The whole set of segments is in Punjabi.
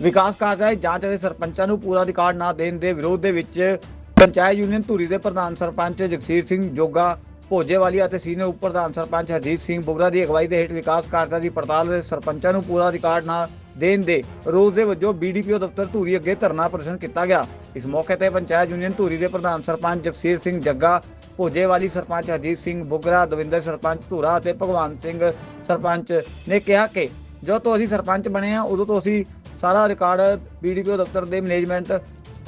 ਵਿਕਾਸ ਕਾਰਜਾਂ ਦੀ ਜਾਂਚ ਅਤੇ ਸਰਪੰਚਾਂ ਨੂੰ ਪੂਰਾ ਅਧਿਕਾਰ ਨਾ ਦੇਣ ਦੇ ਵਿਰੋਧ ਦੇ ਵਿੱਚ ਪੰਚਾਇਤ ਯੂਨੀਅਨ ਧੂਰੀ ਦੇ ਪ੍ਰਧਾਨ ਸਰਪੰਚ ਜਗਸੀਰ ਸਿੰਘ ਜੋਗਾ ਭੋਜੇਵਾਲੀ ਅਤੇ ਸੀਨੀਅਰ ਉਪ ਪ੍ਰਧਾਨ ਸਰਪੰਚ ਹਰਜੀਤ ਸਿੰਘ ਬੁਗਰਾ ਦੀ ਅਗਵਾਈ ਦੇ ਹੇਠ ਵਿਕਾਸ ਕਾਰਜਾਂ ਦੀ ਪੜਤਾਲ ਦੇ ਸਰਪੰਚਾਂ ਨੂੰ ਪੂਰਾ ਰਿਕਾਰਡ ਨਾ ਦੇਣ ਦੇ ਰੋਜ਼ ਦੇ ਵਜੋਂ ਬੀਡੀਪੀਓ ਦਫ਼ਤਰ ਧੂਰੀ ਅੱਗੇ ਧਰਨਾ ਪ੍ਰਦਰਸ਼ਨ ਕੀਤਾ ਗਿਆ। ਇਸ ਮੌਕੇ ਤੇ ਪੰਚਾਇਤ ਯੂਨੀਅਨ ਧੂਰੀ ਦੇ ਪ੍ਰਧਾਨ ਸਰਪੰਚ ਜਗਸੀਰ ਸਿੰਘ ਜੱਗਾ, ਭੋਜੇਵਾਲੀ ਸਰਪੰਚ ਹਰਜੀਤ ਸਿੰਘ ਬੁਗਰਾ ਦਵਿੰਦਰ ਸਰਪੰਚ ਧੂਰਾ ਅਤੇ ਭਗਵਾਨ ਸਿੰਘ ਸਰਪੰਚ ਨੇ ਕਿਹਾ ਕਿ ਜਦੋਂ ਤੋਂ ਅਸੀਂ ਸਰਪੰਚ ਬਣੇ ਆ ਉਦੋਂ ਤੋਂ ਅਸੀਂ ਸਾਰਾ ਰਿਕਾਰਡ ਬੀਡੀਪੀਓ ਦਫ਼ਤਰ ਦੇ ਮੈਨੇਜਮੈਂਟ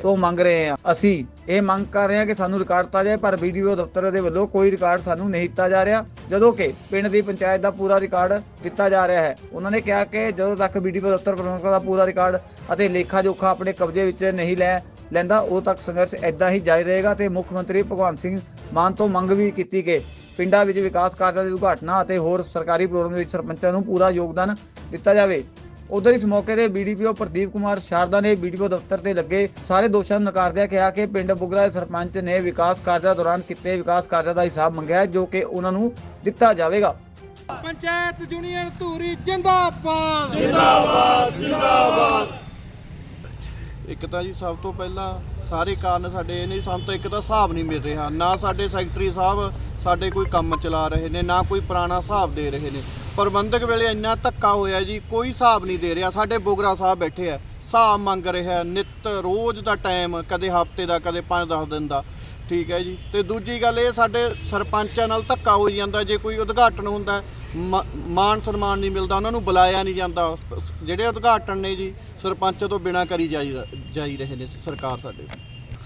ਤੋਂ ਮੰਗ ਰਹੇ ਹਾਂ। ਅਸੀਂ ਇਹ ਮੰਗ ਕਰ ਰਹੇ ਹਾਂ ਕਿ ਸਾਨੂੰ ਰਿਕਾਰਡ ਦਿੱਤਾ ਜਾਏ, ਪਰ ਵੀਡੀਓ ਦਫ਼ਤਰ ਦੇ ਵੱਲੋਂ ਕੋਈ ਰਿਕਾਰਡ ਸਾਨੂੰ ਨਹੀਂ ਦਿੱਤਾ ਜਾ ਰਿਹਾ, ਜਦੋਂ ਕਿ ਪਿੰਡ ਦੀ ਪੰਚਾਇਤ ਦਾ ਪੂਰਾ ਰਿਕਾਰਡ ਦਿੱਤਾ ਜਾ ਰਿਹਾ ਹੈ। ਉਹਨਾਂ ਨੇ ਕਿਹਾ ਕਿ ਜਦੋਂ ਤੱਕ ਵੀਡੀਓ ਦਫ਼ਤਰ ਪ੍ਰਬੰਧਕਾਂ ਦਾ ਪੂਰਾ ਰਿਕਾਰਡ ਅਤੇ ਲੇਖਾ ਜੋਖਾ ਆਪਣੇ ਕਬਜ਼ੇ ਵਿੱਚ ਨਹੀਂ ਲੈ ਲੈਂਦਾ, ਉਦੋਂ ਤੱਕ ਸੰਘਰਸ਼ ਇਦਾਂ ਹੀ ਜਾਰੀ ਰਹੇਗਾ ਤੇ ਮੁੱਖ ਮੰਤਰੀ ਭਗਵੰਤ ਸਿੰਘ ਮਾਨ ਤੋਂ ਮੰਗ ਵੀ ਕੀਤੀ ਕਿ ਪਿੰਡਾਂ ਵਿੱਚ ਵਿਕਾਸ ਕਾਰਜਾਂ ਦੀ ਉਦਘਾਟਨਾ ਅਤੇ ਹੋਰ ਸਰਕਾਰੀ ਪ੍ਰੋਗਰਾਮ ਵਿੱਚ ਸਰਪੰਚਾਂ ਨੂੰ ਪੂਰਾ ਯੋਗਦਾਨ ਦਿੱਤਾ ਜਾਵੇ। ਉਧਰ ਇਸ ਮੌਕੇ ਤੇ ਬੀਡੀਪੀਓ ਪ੍ਰਦੀਪ ਕੁਮਾਰ ਸ਼ਾਰਦਾ ਨੇ ਬੀਡੀਪੀਓ ਦਫ਼ਤਰ ਤੇ ਲੱਗੇ ਸਾਰੇ ਦੋਸ਼ਾਂ ਨੂੰ ਨਕਾਰਦਿਆਂ ਕਿਹਾ ਕਿ ਪਿੰਡ ਬੁਗਰਾ ਦੇ ਸਰਪੰਚ ਨੇ ਵਿਕਾਸ ਕਾਰਜਾਂ ਦੌਰਾਨ ਕੀਤੇ ਵਿਕਾਸ ਕਾਰਜਾਂ ਦਾ ਹਿਸਾਬ ਮੰਗਿਆ ਜੋ ਕਿ ਉਹਨਾਂ ਨੂੰ ਦਿੱਤਾ ਜਾਵੇਗਾ। ਪੰਚਾਇਤ ਯੂਨੀਅਨ ਧੂਰੀ ਜਿੰਦਾਬਾਦ। ਇੱਕ ਤਾਂ ਜੀ ਸਭ ਤੋਂ ਪਹਿਲਾਂ ਸਾਰੇ ਕਾਰਨ ਸਾਡੇ ਇਹ ਨੇ ਸਾਨੂੰ ਤਾਂ ਇੱਕ ਤਾਂ ਹਿਸਾਬ ਨਹੀਂ ਮਿਲ ਰਿਹਾ। ਨਾ ਸਾਡੇ ਸੈਕਟਰੀ ਸਾਹਿਬ ਸਾਡੇ ਕੋਈ ਕੰਮ ਚਲਾ ਰਹੇ ਨੇ ਨਾ ਕੋਈ ਪੁਰਾਣਾ ਹਿਸਾਬ ਦੇ ਰਹੇ ਨੇ। ਪ੍ਰਬੰਧਕ ਵੇਲੇ ਇੰਨਾ ਧੱਕਾ ਹੋਇਆ ਜੀ ਕੋਈ ਹਿਸਾਬ ਨਹੀਂ ਦੇ ਰਿਹਾ। ਸਾਡੇ ਬੋਗਰਾ ਸਾਹਿਬ ਬੈਠੇ ਆ ਹਿਸਾਬ ਮੰਗ ਰਿਹਾ ਨਿਤ ਰੋਜ਼ ਦਾ ਟਾਈਮ ਕਦੇ ਹਫ਼ਤੇ ਦਾ ਕਦੇ 5-10 ਦਿਨ ਦਾ। ਠੀਕ ਹੈ ਜੀ। ਤੇ ਦੂਜੀ ਗੱਲ ਇਹ ਸਾਡੇ ਸਰਪੰਚਾਂ ਨਾਲ ਧੱਕਾ ਹੋਈ ਜਾਂਦਾ ਜੇ ਕੋਈ ਉਦਘਾਟਨ ਹੁੰਦਾ ਹੈ, ਮਾ- ਮਾਨ ਸਨਮਾਨ ਨਹੀਂ ਮਿਲਦਾ ਉਹਨਾਂ ਨੂੰ ਬੁਲਾਇਆ ਨਹੀਂ ਜਾਂਦਾ। ਜਿਹੜੇ ਉਦਘਾਟਨ ਨੇ ਜੀ ਸਰਪੰਚ ਤੋਂ ਬਿਨਾ ਕਰੀ ਜਾਈ ਜਾਈ ਰਹੇ ਨੇ ਸਰਕਾਰ ਸਾਡੇ।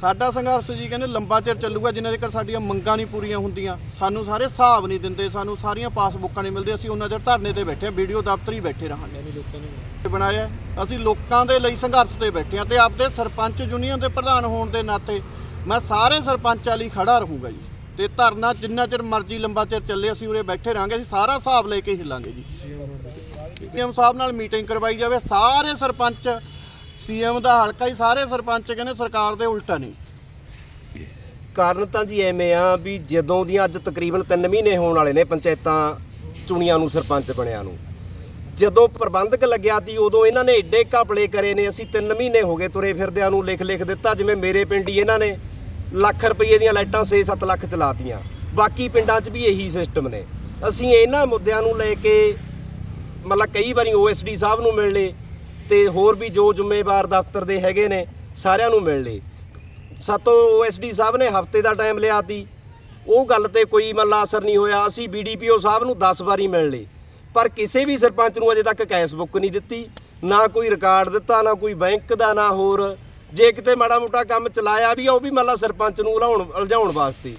ਸਾਡਾ ਸੰਘਰਸ਼ ਜੀ ਕਹਿੰਦੇ ਲੰਬਾ ਚਿਰ ਚੱਲੂਗਾ, ਜਿੰਨਾ ਚਿਰ ਸਾਡੀਆਂ ਮੰਗਾਂ ਨਹੀਂ ਪੂਰੀਆਂ ਹੁੰਦੀਆਂ। ਸਾਨੂੰ ਸਾਰੇ ਹਿਸਾਬ ਨਹੀਂ ਦਿੰਦੇ, ਸਾਨੂੰ ਸਾਰੀਆਂ ਪਾਸਬੁੱਕਾਂ ਨਹੀਂ ਮਿਲਦੀਆਂ, ਅਸੀਂ ਉਹਨਾਂ ਚਿਰ ਧਰਨੇ ਤੇ ਬੈਠੇ ਆ ਵੀਡੀਓ ਦਫ਼ਤਰ ਹੀ ਬੈਠੇ ਰਹਾਂਗੇ। ਲੋਕਾਂ ਨੇ ਬਣਾਇਆ ਅਸੀਂ ਲੋਕਾਂ ਦੇ ਲਈ ਸੰਘਰਸ਼ ਤੇ ਬੈਠੇ ਆ ਤੇ ਆਪਦੇ ਸਰਪੰਚ ਯੂਨੀਅਨ ਦੇ ਪ੍ਰਧਾਨ ਹੋਣ ਦੇ ਨਾਤੇ ਮੈਂ ਸਾਰੇ ਸਰਪੰਚਾਂ ਲਈ ਖੜਾ ਰਹੂੰਗਾ ਜੀ। ਤੇ ਧਰਨਾ ਜਿੰਨਾ ਚਿਰ ਮਰਜ਼ੀ ਲੰਬਾ ਚਿਰ ਚੱਲੇ, ਅਸੀਂ ਉਰੇ ਬੈਠੇ ਰਹਾਂਗੇ, ਅਸੀਂ ਸਾਰਾ ਹਿਸਾਬ ਲੈ ਕੇ ਹਿੱਲਾਂਗੇ ਜੀ। ਸੀਐਮ ਸਾਹਿਬ ਨਾਲ ਮੀਟਿੰਗ ਕਰਵਾਈ ਜਾਵੇ, ਸਾਰੇ ਸਰਪੰਚ ਸੀਐਮ ਦਾ ਹਲਕਾ ਹੀ ਸਾਰੇ ਸਰਪੰਚ ਕਹਿੰਦੇ ਸਰਕਾਰ ਦੇ ਉਲਟਾ ਨਹੀਂ। ਕਾਰਨ ਤਾਂ ਜੀ ਐਵੇਂ ਆ ਵੀ ਜਦੋਂ ਦੀਆਂ ਅੱਜ ਤਕਰੀਬਨ 3 ਮਹੀਨੇ ਹੋਣ ਵਾਲੇ ਨੇ ਪੰਚਾਇਤਾਂ ਚੁਣੀਆਂ ਨੂੰ ਸਰਪੰਚ ਬਣਿਆ ਨੂੰ। ਜਦੋਂ ਪ੍ਰਬੰਧਕ ਲੱਗਿਆ ਤੀ ਉਦੋਂ ਇਹਨਾਂ ਨੇ ਏਡੇ ਘਪਲੇ ਕਰੇ ਨੇ, ਅਸੀਂ 3 ਮਹੀਨੇ ਹੋ ਗਏ ਤੁਰੇ ਫਿਰਦਿਆਂ ਨੂੰ ਲਿਖ ਲਿਖ ਦਿੱਤਾ, ਜਿਵੇਂ ਮੇਰੇ ਪਿੰਡ ਹੀ ਇਹਨਾਂ ਨੇ ਲੱਖ ਰੁਪਏ ਦੀਆਂ ਲਾਈਟਾਂ 6-7 ਲੱਖ ਚਲਾਤੀਆਂ। ਬਾਕੀ ਪਿੰਡਾਂ 'ਚ ਵੀ ਇਹੀ ਸਿਸਟਮ ਨੇ। ਅਸੀਂ ਇਹਨਾਂ ਮੁੱਦਿਆਂ ਨੂੰ ਲੈ ਕੇ ਮਤਲਬ ਕਈ ਵਾਰੀ ਓਐਸਡੀ ਸਾਹਿਬ ਨੂੰ ਮਿਲ ਲਏ ਤੇ ਹੋਰ ਵੀ ਜੋ ਜ਼ਿੰਮੇਵਾਰ ਦਫ਼ਤਰ ਦੇ ਹੈਗੇ ਨੇ, ਸਾਰਿਆਂ ਨੂੰ ਮਿਲ ਲਏ। ਸਾਤੋਂ ਓਐਸਡੀ ਸਾਹਿਬ ਨੇ ਹਫ਼ਤੇ ਦਾ ਟਾਈਮ ਲਿਆ ਤੀ। ਉਹ ਗੱਲ ਤੇ ਕੋਈ ਮੱਲਾ ਅਸਰ ਨਹੀਂ ਹੋਇਆ। ਅਸੀਂ ਬੀਡੀਪੀਓ ਸਾਹਿਬ ਨੂੰ 10 ਵਾਰੀ ਮਿਲ ਲਏ। ਪਰ ਕਿਸੇ ਵੀ ਸਰਪੰਚ ਨੂੰ ਅਜੇ ਤੱਕ ਕੈਸ਼ ਬੁੱਕ ਨਹੀਂ ਦਿੱਤੀ। ਨਾ ਕੋਈ ਰਿਕਾਰਡ ਦਿੱਤਾ, ਨਾ ਕੋਈ ਬੈਂਕ ਦਾ, ਨਾ ਹੋਰ। ਜੇ ਕਿਤੇ ਮਾੜਾ ਮੋਟਾ ਕੰਮ ਚਲਾਇਆ ਵੀ ਆ, ਉਹ ਵੀ ਮੱਲਾ ਸਰਪੰਚ ਨੂੰ ਉਲਾਉਣ, ਉਲਝਾਉਣ ਵਾਸਤੇ।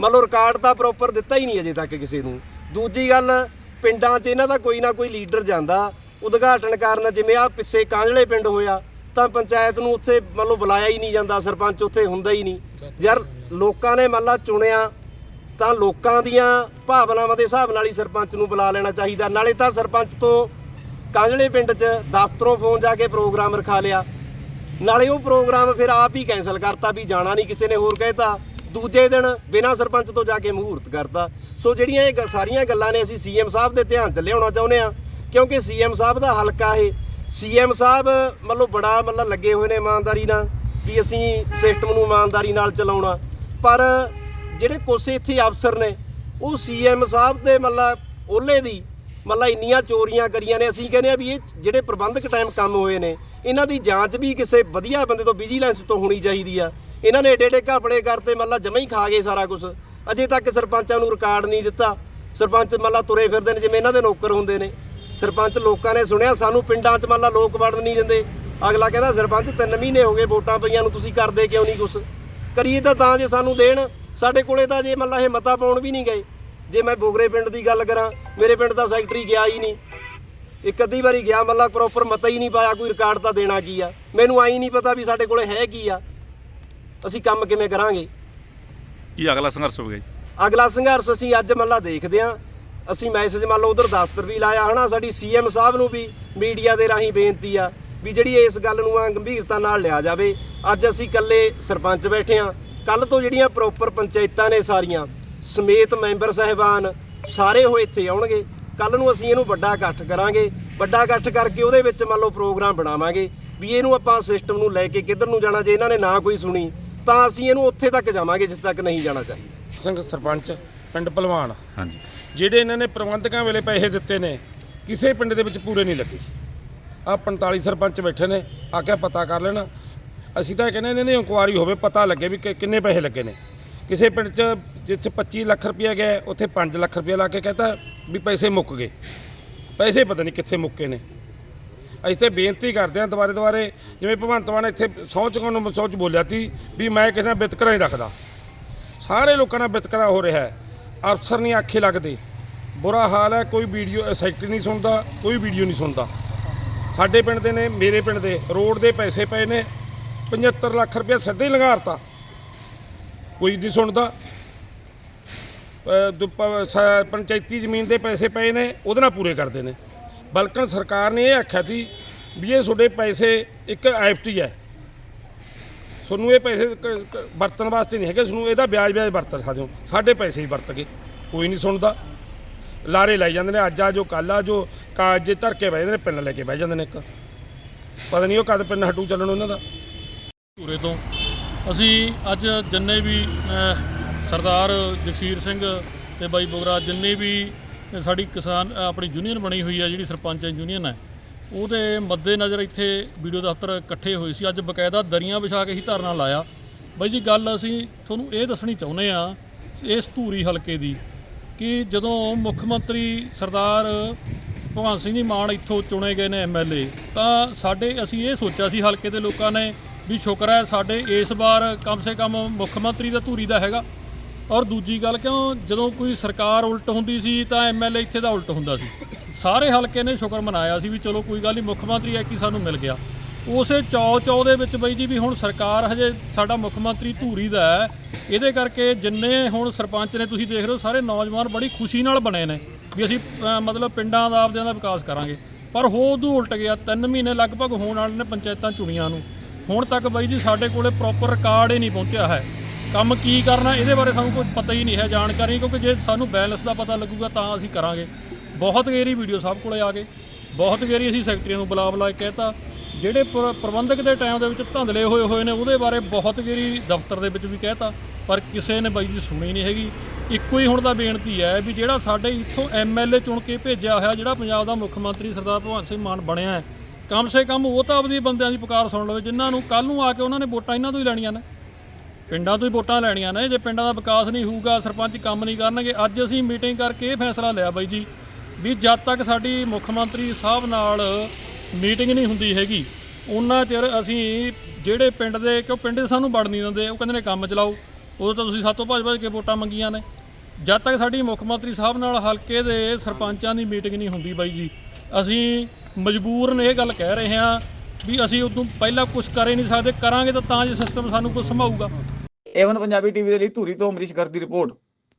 ਮੰਨ ਲਓ ਰਿਕਾਰਡ ਤਾਂ ਪ੍ਰੋਪਰ ਦਿੱਤਾ ਹੀ ਨਹੀਂ ਅਜੇ ਤੱਕ ਕਿਸੇ ਨੂੰ। ਦੂਜੀ ਗੱਲ, ਪਿੰਡਾਂ 'ਚ ਇਹਨਾਂ ਦਾ ਕੋਈ ਨਾ ਕੋਈ ਲੀਡਰ ਜਾਂਦਾ। ਉਦਘਾਟਨ ਕਰਨ ਜਿਵੇਂ ਆ ਪਿੱਛੇ ਕਾਂਝਲੇ ਪਿੰਡ ਹੋਇਆ, ਤਾਂ ਪੰਚਾਇਤ ਨੂੰ ਉੱਥੇ ਮੰਨ ਲਓ ਬੁਲਾਇਆ ਹੀ ਨਹੀਂ ਜਾਂਦਾ, ਸਰਪੰਚ ਉੱਥੇ ਹੁੰਦਾ ਹੀ ਨਹੀਂ। ਯਾਰ ਲੋਕਾਂ ਨੇ ਮੰਨ ਲਾ ਚੁਣਿਆ, ਤਾਂ ਲੋਕਾਂ ਦੀਆਂ ਭਾਵਨਾਵਾਂ ਦੇ ਹਿਸਾਬ ਨਾਲ ਹੀ ਸਰਪੰਚ ਨੂੰ ਬੁਲਾ ਲੈਣਾ ਚਾਹੀਦਾ। ਨਾਲੇ ਤਾਂ ਸਰਪੰਚ ਤੋਂ ਕਾਂਝਲੇ ਪਿੰਡ 'ਚ ਦਫ਼ਤਰੋਂ ਫੋਨ ਜਾ ਕੇ ਪ੍ਰੋਗਰਾਮ ਰਖਾ ਲਿਆ। ਨਾਲੇ ਉਹ ਪ੍ਰੋਗਰਾਮ ਫਿਰ ਆਪ ਹੀ ਕੈਨਸਲ ਕਰਤਾ ਵੀ ਜਾਣਾ ਨਹੀਂ ਕਿਸੇ ਨੇ ਹੋਰ ਕਹਿਤਾ। ਦੂਜੇ ਦਿਨ ਬਿਨਾਂ ਸਰਪੰਚ ਤੋਂ ਜਾ ਕੇ ਮਹੂਰਤ ਕਰਤਾ। ਸੋ ਜਿਹੜੀਆਂ ਇਹ ਗ- ਸਾਰੀਆਂ ਗੱਲਾਂ ਨੇ, ਅਸੀਂ ਸੀਐਮ ਸਾਹਿਬ ਦੇ ਧਿਆਨ 'ਚ ਲਿਆਉਣਾ ਚਾਹੁੰਦੇ ਆ ਕਿਉਂਕਿ ਸੀਐਮ ਸਾਹਿਬ ਦਾ ਹਲਕਾ ਇਹ। ਸੀਐਮ ਸਾਹਿਬ ਮਤਲਬ ਬੜਾ ਮਤਲਬ ਲੱਗੇ ਹੋਏ ਨੇ ਇਮਾਨਦਾਰੀ ਨਾਲ ਵੀ ਅਸੀਂ ਸਿਸਟਮ ਨੂੰ ਇਮਾਨਦਾਰੀ ਨਾਲ ਚਲਾਉਣਾ। ਪਰ ਜਿਹੜੇ ਕੁਛ ਇੱਥੇ ਅਫਸਰ ਨੇ, ਉਹ ਸੀਐਮ ਸਾਹਿਬ ਦੇ ਮਤਲਬ ਉਹਲੇ ਦੀ ਮਤਲਬ ਇੰਨੀਆਂ ਚੋਰੀਆਂ ਕਰੀਆਂ ਨੇ। ਅਸੀਂ ਕਹਿੰਦੇ ਆ ਵੀ ਇਹ ਜਿਹੜੇ ਪ੍ਰਬੰਧਕ ਟਾਈਮ ਕੰਮ ਹੋਏ ਨੇ, ਇਹਨਾਂ ਦੀ ਜਾਂਚ ਵੀ ਕਿਸੇ ਵਧੀਆ ਬੰਦੇ ਤੋਂ ਵਿਜੀਲੈਂਸ ਤੋਂ ਹੋਣੀ ਚਾਹੀਦੀ ਆ। ਇਹਨਾਂ ਨੇ ਏਡੇ ਏਡੇ ਘਪਲੇ ਕਰਤੇ, ਮਤਲਬ ਜਮਾ ਹੀ ਖਾ ਗਏ ਸਾਰਾ ਕੁਝ ਅਜੇ ਤੱਕ ਸਰਪੰਚਾਂ ਨੂੰ ਰਿਕਾਰਡ ਨਹੀਂ ਦਿੱਤਾ। ਸਰਪੰਚ ਮਤਲਬ ਤੁਰੇ ਫਿਰਦੇ ਨੇ, ਜਿਵੇਂ ਇਹਨਾਂ ਦੇ ਨੌਕਰ ਹੁੰਦੇ ਨੇ। ਸਰਪੰਚ ਲੋਕਾਂ ਨੇ ਸੁਣਿਆ ਸਾਨੂੰ ਪਿੰਡਾਂ 'ਚ ਮਤਲਬ ਲੋਕ ਵੜਨ ਨਹੀਂ ਦਿੰਦੇ। ਅਗਲਾ ਕਹਿੰਦਾ ਸਰਪੰਚ 3 ਮਹੀਨੇ ਹੋ ਗਏ ਵੋਟਾਂ ਪਈਆਂ ਨੂੰ ਤੁਸੀਂ ਕਰਦੇ ਕਿਉਂ ਨਹੀਂ ਕੁਛ? ਕਰੀਏ ਤਾਂ ਤਾਂ ਜੇ ਸਾਨੂੰ ਦੇਣ ਸਾਡੇ ਕੋਲੇ ਤਾਂ ਜੇ ਮਤਲਬ ਇਹ ਮਤਾ ਪਾਉਣ ਵੀ ਨਹੀਂ ਗਏ। ਜੇ ਮੈਂ ਬੋਗਰੇ ਪਿੰਡ ਦੀ ਗੱਲ ਕਰਾਂ ਮੇਰੇ ਪਿੰਡ ਦਾ ਸੈਕਟਰੀ ਗਿਆ ਹੀ ਨਹੀਂ। ਇੱਕ ਅੱਧੀ ਵਾਰੀ ਗਿਆ ਮਤਲਬ ਪ੍ਰੋਪਰ ਮਤਾ ਹੀ ਨਹੀਂ ਪਾਇਆ ਕੋਈ ਰਿਕਾਰਡ ਤਾਂ ਦੇਣਾ ਕੀ ਆ? ਮੈਨੂੰ ਆਈ ਨਹੀਂ ਪਤਾ ਵੀ ਸਾਡੇ ਕੋਲੇ ਹੈ ਕੀ ਆ। ਅਸੀਂ ਕੰਮ ਕਿਵੇਂ ਕਰਾਂਗੇ? ਕੀ ਅਗਲਾ ਸੰਘਰਸ਼ ਹੋਵੇਗਾ ਜੀ? ਅਗਲਾ ਸੰਘਰਸ਼ ਅਸੀਂ ਅੱਜ ਮੱਲਾ ਦੇਖਦੇ ਹਾਂ ਅਸੀਂ ਮੈਸੇਜ ਮੰਨ ਲਓ ਉਧਰ ਦਫ਼ਤਰ ਵੀ ਲਾਇਆ ਹਨਾ ਸਾਡੀ ਸੀਐਮ ਸਾਹਿਬ ਨੂੰ ਵੀ ਮੀਡੀਆ ਦੇ ਰਾਹੀਂ ਬੇਨਤੀ ਆ ਵੀ ਜਿਹੜੀ ਇਸ ਗੱਲ ਨੂੰ ਆ ਗੰਭੀਰਤਾ ਨਾਲ ਲਿਆ ਜਾਵੇ। ਅੱਜ ਅਸੀਂ ਇਕੱਲੇ ਸਰਪੰਚ ਬੈਠੇ ਆ। ਕੱਲ ਤੋਂ ਜਿਹੜੀਆਂ ਪ੍ਰੋਪਰ ਪੰਚਾਇਤਾਂ ਨੇ ਸਾਰੀਆਂ ਸਮੇਤ ਮੈਂਬਰ ਸਹਿਬਾਨ ਸਾਰੇ ਉਹ ਇੱਥੇ ਆਉਣਗੇ। ਕੱਲ ਨੂੰ ਅਸੀਂ ਇਹਨੂੰ ਵੱਡਾ ਇਕੱਠ ਕਰਾਂਗੇ। ਵੱਡਾ ਇਕੱਠ ਕਰਕੇ ਉਹਦੇ ਵਿੱਚ ਮੰਨ ਲਓ ਪ੍ਰੋਗਰਾਮ ਬਣਾਵਾਂਗੇ। ਵੀ ਇਹਨੂੰ ਆਪਾਂ ਸਿਸਟਮ ਨੂੰ ਲੈ ਕੇ ਕਿੱਧਰ ਨੂੰ ਜਾਣਾ ਜੇ ਇਹਨਾਂ ਨੇ ਨਾ ਕੋਈ ਸੁਣੀ ਤਾਂ ਅਸੀਂ ਇਹਨੂੰ ਉੱਥੇ ਤੱਕ ਜਾਵਾਂਗੇ ਜਿਸ ਤੱਕ ਨਹੀਂ ਜਾਣਾ ਚਾਹੀਦਾ। ਸਿੰਘ ਸਰਪੰਚ ਪਿੰਡ ਭਲਵਾਨ। ਹਾਂਜੀ। ਜਿਹੜੇ ਇਹਨਾਂ ਨੇ ਪ੍ਰਬੰਧਕਾਂ ਵੇਲੇ ਪੈਸੇ ਦਿੱਤੇ ਨੇ, ਕਿਸੇ ਪਿੰਡ ਦੇ ਵਿੱਚ ਪੂਰੇ ਨਹੀਂ ਲੱਗੇ। ਆ 45 ਸਰਪੰਚ ਬੈਠੇ ਨੇ, ਆ ਕੇ ਪਤਾ ਕਰ ਲੈਣਾ। ਅਸੀਂ ਤਾਂ ਕਹਿੰਦੇ ਇਹਨਾਂ ਦੀ ਇਨਕੁਆਰੀ ਹੋਵੇ, ਪਤਾ ਲੱਗੇ ਵੀ ਕਿ- ਕਿੰਨੇ ਪੈਸੇ ਲੱਗੇ ਨੇ। ਕਿਸੇ ਪਿੰਡ 'ਚ, ਜਿੱਥੇ 25 ਲੱਖ ਰੁਪਇਆ ਗਿਆ, ਉੱਥੇ 5 ਲੱਖ ਰੁਪਇਆ ਲਾ ਕੇ ਕਹਤਾ ਵੀ ਪੈਸੇ ਮੁੱਕ ਗਏ। ਪੈਸੇ ਪਤਾ ਨਹੀਂ ਕਿੱਥੇ ਮੁੱਕੇ ਨੇ। ਅਸੀਂ ਤੇ ਬੇਨਤੀ ਕਰਦੇ ਹਾਂ ਦੁਬਾਰੇ ਦੁਬਾਰੇ, ਜਿਵੇਂ ਭਗਵੰਤ ਮਾਨ ਇੱਥੇ ਸਹੁੰ ਚੁਕਾਉਣ ਨੂੰ ਸਹੁੰ ਚ ਬੋਲਿਆ ਸੀ ਵੀ ਮੈਂ ਕਿਸੇ ਨਾਲ ਵਿਤਕਰਾ ਨਹੀਂ ਰੱਖਦਾ। ਸਾਰੇ ਲੋਕਾਂ ਨਾਲ ਵਿਤਕਰਾ ਹੋ ਰਿਹਾ ਹੈ। ਅਫਸਰ ਨਹੀਂ ਆਖੇ ਲੱਗਦੇ। ਬੁਰਾ ਹਾਲ ਹੈ, ਕੋਈ ਵੀਡੀਓ ਸੈਕਟਰੀ ਨਹੀਂ ਸੁਣਦਾ, ਕੋਈ ਵੀਡੀਓ ਨਹੀਂ ਸੁਣਦਾ। ਸਾਡੇ ਪਿੰਡ ਦੇ ਨੇ, ਮੇਰੇ ਪਿੰਡ ਦੇ, ਰੋਡ ਦੇ ਪੈਸੇ ਪਏ ਨੇ 75 ਲੱਖ ਰੁਪਏ ਸਿੱਧੇ ਹੀ ਲੰਘਾਰਤਾ ਕੋਈ ਨਹੀਂ ਸੁਣਦਾ। ਪੰਚਾਇਤੀ ਜ਼ਮੀਨ ਦੇ ਪੈਸੇ ਪਏ ਨੇ, ਉਹਦੇ ਨਾਲ ਪੂਰੇ ਕਰਦੇ ਨੇ। ਬਲਕਿ ਸਰਕਾਰ ਨੇ ਇਹ ਆਖਿਆ ਸੀ ਵੀ ਇਹ ਤੁਹਾਡੇ ਪੈਸੇ ਇੱਕ ਐਫਟੀ ਹੈ। ਤੁਹਾਨੂੰ ਇਹ ਪੈਸੇ ਵਰਤਣ ਵਾਸਤੇ ਨਹੀਂ ਹੈਗੇ, ਤੁਹਾਨੂੰ ਇਹਦਾ ਵਿਆਜ ਵਿਆਜ ਵਰਤ ਸਕਦੇ ਹੋ। ਸਾਡੇ ਪੈਸੇ ਹੀ ਵਰਤ ਗਏ ਕੋਈ ਨਹੀਂ ਸੁਣਦਾ। ਲਾਰੇ ਲਾਈ ਜਾਂਦੇ ਨੇ ਅੱਜ ਆ ਜੋ ਕੱਲ ਆ ਜੋ ਕਾਜ ਧਰ ਕੇ ਬਹਿ ਜਾਂਦੇ ਨੇ ਪਿੰਨ ਲੈ ਕੇ ਬਹਿ ਜਾਂਦੇ ਨੇ ਇੱਕ। ਪਤਾ ਨਹੀਂ ਉਹ ਕਦ ਪਿੰਨ ਹਟੂ ਚੱਲਣ ਉਹਨਾਂ ਦਾ। ਧੂਰੇ ਤੋਂ ਅਸੀਂ ਅੱਜ ਜਿੰਨੇ ਵੀ ਅਹ, ਸਰਦਾਰ ਜਗਸੀਰ ਸਿੰਘ ਤੇ ਬਾਈ ਬੋਗਰਾ ਜਿੰਨੇ ਵੀ ਸਾਡੀ ਕਿਸਾਨ ਆਪਣੀ ਯੂਨੀਅਨ ਬਣੀ ਹੋਈ ਹੈ ਜਿਹੜੀ ਸਰਪੰਚ ਯੂਨੀਅਨ ਹੈ ਉਹਦੇ ਮੱਦੇ ਨਜ਼ਰ ਇੱਥੇ ਵੀਡੀਓ ਦਫ਼ਤਰ ਇਕੱਠੇ ਹੋਏ ਸੀ। ਅੱਜ ਬਕਾਇਦਾ ਦਰੀਆਂ ਵਿਛਾ ਕੇ ਹੀ ਧਰਨਾ ਲਾਇਆ। ਬਾਈ ਜੀ ਗੱਲ ਅਸੀਂ ਤੁਹਾਨੂੰ ਇਹ ਦੱਸਣੀ ਚਾਹੁੰਦੇ ਆ ਇਸ ਧੂਰੀ ਹਲਕੇ ਦੀ ਕਿ ਜਦੋਂ ਮੁੱਖ ਮੰਤਰੀ ਸਰਦਾਰ ਭਗਵੰਤ ਸਿੰਘ ਜੀ ਮਾਨ ਇੱਥੋਂ ਚੁਣੇ ਗਏ ਨੇ ਐਮਐਲਏ ਤਾਂ ਸਾਡੇ ਅਸੀਂ ਇਹ ਸੋਚਿਆ ਸੀ ਹਲਕੇ ਦੇ ਲੋਕਾਂ ਨੇ ਵੀ ਸ਼ੁਕਰ ਹੈ ਸਾਡੇ ਇਸ ਵਾਰ ਕਮ ਸੇ ਕਮ ਮੁੱਖ ਮੰਤਰੀ ਦਾ ਧੂਰੀ ਦਾ ਹੈਗਾ। ਔਰ ਦੂਜੀ ਗੱਲ ਕਿਉਂ, ਜਦੋਂ ਕੋਈ ਸਰਕਾਰ ਉਲਟ ਹੁੰਦੀ ਸੀ ਤਾਂ ਐਮਐਲਏ ਇੱਥੇ ਦਾ ਉਲਟ ਹੁੰਦਾ ਸੀ। ਸਾਰੇ ਹਲਕੇ ਨੇ ਸ਼ੁਕਰ ਮਨਾਇਆ ਸੀ ਵੀ ਚਲੋ ਕੋਈ ਗੱਲ ਨਹੀਂ ਮੁੱਖ ਮੰਤਰੀ ਹੈ ਕਿ ਸਾਨੂੰ ਮਿਲ ਗਿਆ। ਉਸੇ ਚੌ ਚੌ ਦੇ ਵਿੱਚ ਬਈ ਜੀ ਵੀ ਹੁਣ ਸਰਕਾਰ ਹਜੇ ਸਾਡਾ ਮੁੱਖ ਮੰਤਰੀ ਧੂਰੀ ਦਾ ਹੈ। ਇਹਦੇ ਕਰਕੇ ਜਿੰਨੇ ਹੁਣ ਸਰਪੰਚ ਨੇ, ਤੁਸੀਂ ਦੇਖ ਰਹੇ ਹੋ ਸਾਰੇ ਨੌਜਵਾਨ ਬੜੀ ਖੁਸ਼ੀ ਨਾਲ ਬਣੇ ਨੇ ਵੀ ਅਸੀਂ ਮਤਲਬ ਪਿੰਡਾਂ ਦਾ ਆਪਦਿਆਂ ਦਾ ਵਿਕਾਸ ਕਰਾਂਗੇ। ਪਰ ਹੋ ਉਦੋਂ ਉਲਟ ਗਿਆ 3 ਮਹੀਨੇ ਲਗਭਗ ਹੋਣ ਵਾਲੇ ਨੇ ਪੰਚਾਇਤਾਂ ਚੁਣੀਆਂ ਨੂੰ। ਹੁਣ ਤੱਕ ਬਾਈ ਜੀ ਸਾਡੇ ਕੋਲੇ ਪ੍ਰੋਪਰ ਰਿਕਾਰਡ ਹੀ ਨਹੀਂ ਪਹੁੰਚਿਆ ਹੈ। ਕੰਮ ਕੀ ਕਰਨਾ, ਇਹਦੇ ਬਾਰੇ ਸਾਨੂੰ ਕੋਈ ਪਤਾ ਹੀ ਨਹੀਂ ਹੈ ਜਾਣਕਾਰੀ, ਕਿਉਂਕਿ ਜੇ ਸਾਨੂੰ ਬੈਲੈਂਸ ਦਾ ਪਤਾ ਲੱਗੂਗਾ ਤਾਂ ਅਸੀਂ ਕਰਾਂਗੇ। ਬਹੁਤ ਗੇਰੀ ਵੀਡੀਓ ਸਭ ਕੋਲੇ ਆ ਗਏ। ਬਹੁਤ ਗੇਰੀ ਅਸੀਂ ਸੈਕਟਰੀਆਂ ਨੂੰ ਬੁਲਾ ਬੁਲਾ ਕੇ ਕਹਿਤਾ ਜਿਹੜੇ ਪ੍ਰ- ਪ੍ਰਬੰਧਕ ਦੇ ਟਾਈਮ ਦੇ ਵਿੱਚ ਧੰਦਲੇ ਹੋਏ ਹੋਏ ਨੇ, ਉਹਦੇ ਬਾਰੇ ਬਹੁਤ ਗੇਰੀ ਦਫ਼ਤਰ ਦੇ ਵਿੱਚ ਵੀ ਕਹਿਤਾ ਪਰ ਕਿਸੇ ਨੇ ਬਾਈ ਜੀ ਸੁਣੀ ਨਹੀਂ ਹੈਗੀ। ਇੱਕੋ ਹੀ ਹੁਣ ਦਾ ਬੇਨਤੀ ਹੈ ਵੀ ਜਿਹੜਾ ਸਾਡੇ ਇੱਥੋਂ ਐਮਐਲਏ ਚੁਣ ਕੇ ਭੇਜਿਆ ਹੋਇਆ, ਜਿਹੜਾ ਪੰਜਾਬ ਦਾ ਮੁੱਖ ਮੰਤਰੀ ਸਰਦਾਰ ਭਗਵੰਤ ਸਿੰਘ ਮਾਨ ਬਣਿਆ ਹੈ, ਕਮ ਸੇ ਕਮ ਉਹ ਤਾਂ ਆਪਣੀ ਬੰਦਿਆਂ ਦੀ ਪੁਕਾਰ ਸੁਣ ਲਵੇ, ਜਿਨ੍ਹਾਂ ਨੂੰ ਕੱਲ ਨੂੰ ਆ ਕੇ ਉਹਨਾਂ ਨੇ ਵੋਟਾਂ ਇਹਨਾਂ ਤੋਂ ਹੀ ਲੈਣੀਆਂ ਨੇ। ਪਿੰਡਾਂ ਤੋਂ ਹੀ ਵੋਟਾਂ ਲੈਣੀਆਂ ਨੇ, ਜੇ ਪਿੰਡਾਂ ਦਾ ਵਿਕਾਸ ਨਹੀਂ ਹੋਊਗਾ, ਸਰਪੰਚ ਕੰਮ ਨਹੀਂ ਕਰਨਗੇ, ਅੱਜ ਅਸੀਂ ਮੀਟਿੰਗ ਕਰਕੇ ਇਹ ਫੈਸਲਾ ਲਿਆ ਬਾਈ ਜੀ, ਵੀ ਜਦ ਤੱਕ ਸਾਡੀ ਮੁੱਖ ਮੰਤਰੀ ਸਾਹਿਬ ਨਾਲ ਮੀਟਿੰਗ ਨਹੀਂ ਹੁੰਦੀ ਹੈਗੀ। ਉਹਨਾਂ ਚਿਰ ਅਸੀਂ ਜਿਹੜੇ ਪਿੰਡ ਦੇ, ਕਿਉਂ ਪਿੰਡ ਦੇ ਸਾਨੂੰ ਵੜ ਨਹੀਂ ਦਿੰਦੇ, ਉਹ ਕਹਿੰਦੇ ਨੇ ਕੰਮ ਚਲਾਓ। ਉਦੋਂ ਤਾਂ ਤੁਸੀਂ ਸਾਤੋਂ ਭੱਜ ਭੱਜ ਕੇ ਵੋਟਾਂ ਮੰਗੀਆਂ ਨੇ। ਜਦ ਤੱਕ ਸਾਡੀ ਮੁੱਖ ਮੰਤਰੀ ਸਾਹਿਬ ਨਾਲ ਹਲਕੇ ਦੇ ਸਰਪੰਚਾਂ ਦੀ ਮੀਟਿੰਗ ਨਹੀਂ ਹੁੰਦੀ ਬਾਈ ਜੀ। ਅਸੀਂ ਮਜਬੂਰਨ ਇਹ ਗੱਲ ਕਹਿ ਰਹੇ ਹਾਂ ਵੀ ਅਸੀਂ ਉਦੋਂ ਪਹਿਲਾਂ ਕੁਝ ਕਰ ਹੀ ਨਹੀਂ ਸਕਦੇ। ਕਰਾਂਗੇ ਤਾਂ ਤਾਂ ਜੇ ਸਿਸਟਮ ਸਾਨੂੰ ਕੁਝ ਸੰਭਾਊਗਾ। ਏਵਨ ਪੰਜਾਬੀ ਟੀਵੀ ਦੇ ਲਈ ਧੂਰੀ ਤੋਂ ਅਮਰੀਸ਼ ਗਰ ਦੀ ਰਿਪੋਰਟ।